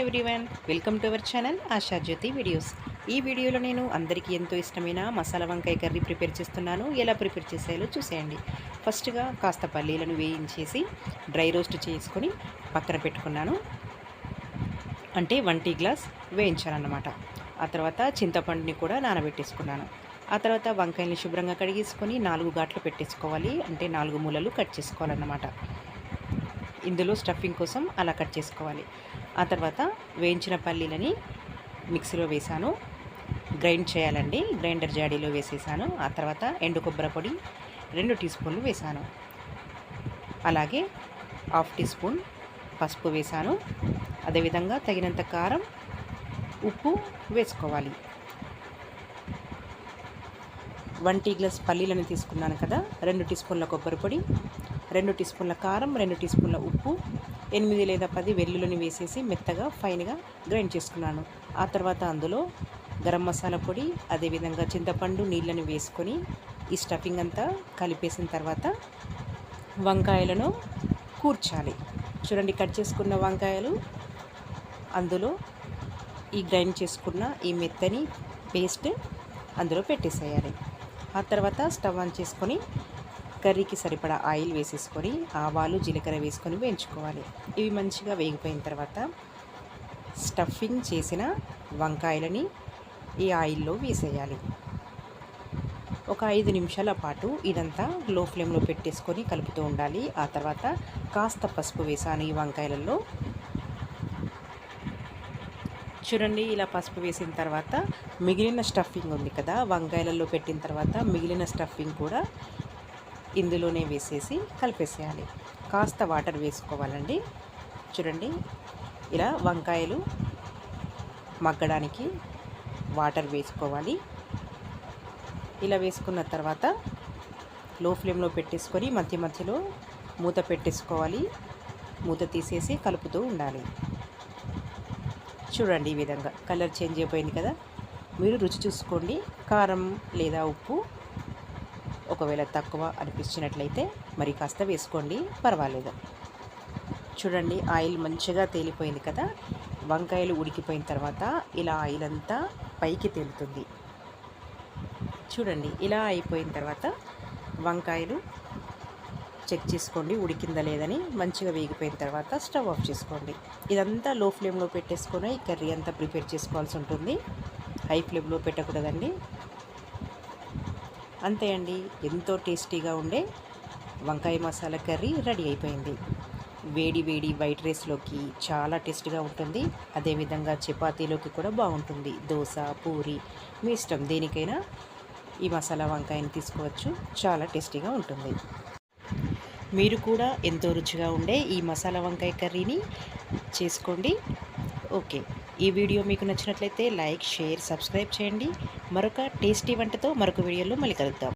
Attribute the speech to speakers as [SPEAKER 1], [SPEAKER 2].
[SPEAKER 1] Everyone welcome to our channel Ashajyoti videos ఈ వీడియోలో నేను అందరికీ ఎంతో ఇష్టమైన మసాలా వంకాయ కర్రీ ప్రిపేర్ చేస్తున్నాను. ఎలా ప్రిపేర్ చేసేయాలో చూసేయండి. ఫస్ట్గా కాస్త పల్లీలను వేయించేసి డ్రై రోస్ట్ చేసుకొని పక్కన పెట్టుకున్నాను. అంటే వన్ టీ గ్లాస్ వేయించాలన్నమాట. ఆ తర్వాత చింతపండుని కూడా నానబెట్టేసుకున్నాను. ఆ తర్వాత వంకాయల్ని శుభ్రంగా కడిగేసుకొని నాలుగు గాట్లు పెట్టేసుకోవాలి. అంటే నాలుగు మూలలు కట్ చేసుకోవాలన్నమాట. ఇందులో స్టఫింగ్ కోసం అలా కట్ చేసుకోవాలి. ఆ తర్వాత వేయించిన పల్లీలని మిక్సీలో వేసాను. గ్రైండ్ చేయాలండి. గ్రైండర్ జాడీలో వేసేసాను. ఆ తర్వాత ఎండు కొబ్బరి పొడి రెండు టీ స్పూన్లు వేసాను. అలాగే హాఫ్ టీ స్పూన్ పసుపు వేసాను. అదేవిధంగా తగినంత కారం ఉప్పు వేసుకోవాలి. వన్ టీ గ్లాస్ పల్లీలను తీసుకున్నాను కదా రెండు టీ స్పూన్ల కొబ్బరి పొడి రెండు టీ స్పూన్ల కారం రెండు టీ స్పూన్ల ఉప్పు ఎనిమిది లేదా పది వెల్లుల్లిని వేసేసి మెత్తగా ఫైన్గా గ్రైండ్ చేసుకున్నాను. ఆ తర్వాత అందులో గరం మసాలా పొడి అదేవిధంగా చింతపండు నీళ్ళని వేసుకొని ఈ స్టఫింగ్ అంతా కలిపేసిన తర్వాత వంకాయలను కూర్చాలి. చూడండి కట్ చేసుకున్న వంకాయలు అందులో ఈ గ్రైండ్ చేసుకున్న ఈ మెత్తని పేస్ట్ అందులో పెట్టేసేయాలి. ఆ తర్వాత స్టవ్ ఆన్ చేసుకొని కర్రీకి సరిపడా ఆయిల్ వేసేసుకొని ఆవాలు జీలకర్ర వేసుకొని వేయించుకోవాలి. ఇవి మంచిగా వేగిపోయిన తర్వాత స్టఫింగ్ చేసిన వంకాయలని ఈ ఆయిల్లో వేసేయాలి. ఒక ఐదు నిమిషాల పాటు ఇదంతా లో ఫ్లేమ్లో పెట్టేసుకొని కలుపుతూ ఉండాలి. ఆ తర్వాత కాస్త పసుపు వేసాను ఈ వంకాయలలో. చూడండి ఇలా పసుపు వేసిన తర్వాత మిగిలిన స్టఫింగ్ ఉంది కదా వంకాయలలో పెట్టిన తర్వాత మిగిలిన స్టఫింగ్ కూడా ఇందులోనే వేసేసి కలిపేసేయాలి. కాస్త వాటర్ వేసుకోవాలండి. చూడండి ఇలా వంకాయలు మగ్గడానికి వాటర్ వేసుకోవాలి. ఇలా వేసుకున్న తర్వాత లో ఫ్లేమ్లో పెట్టేసుకొని మధ్య మధ్యలో మూత పెట్టేసుకోవాలి. మూత తీసేసి కలుపుతూ ఉండాలి. చూడండి ఈ విధంగా. కలర్ చేంజ్ అయిపోయింది కదా. మీరు రుచి చూసుకోండి. కారం లేదా ఉప్పు ఒకవేళ తక్కువ అనిపించినట్లయితే మరి కాస్త వేసుకోండి పర్వాలేదు. చూడండి ఆయిల్ మంచిగా తేలిపోయింది కదా? వంకాయలు ఉడికిపోయిన తర్వాత ఇలా ఆయిల్ అంతా పైకి తేలుతుంది. చూడండి ఇలా అయిపోయిన తర్వాత వంకాయలు చెక్ చేసుకోండి ఉడికిందా లేదని. మంచిగా వేగిపోయిన తర్వాత స్టవ్ ఆఫ్ చేసుకోండి. ఇదంతా లో ఫ్లేమ్లో పెట్టేసుకొని కర్రీ అంతా ప్రిపేర్ చేసుకోవాల్సి ఉంటుంది. హై ఫ్లేమ్లో పెట్టకూడదండి. అంతే అండి. ఎంతో టేస్టీగా ఉండే వంకాయ మసాలా కర్రీ రెడీ అయిపోయింది. వేడి వేడి వైట్ రైస్లోకి చాలా టేస్టీగా ఉంటుంది. అదేవిధంగా చపాతీలోకి కూడా బాగుంటుంది. దోశ పూరి మీ ఇష్టం దేనికైనా ఈ మసాలా వంకాయని తీసుకోవచ్చు. చాలా టేస్టీగా ఉంటుంది. మీరు కూడా ఎంతో రుచిగా ఉండే ఈ మసాలా వంకాయ కర్రీని చేసుకోండి. ఓకే. ఈ వీడియో మీకు నచ్చినట్లయితే లైక్ షేర్ సబ్స్క్రైబ్ చేయండి. మరొక టేస్టీ వంటతో మరొక వీడియోలో మళ్ళీ కలుద్దాం.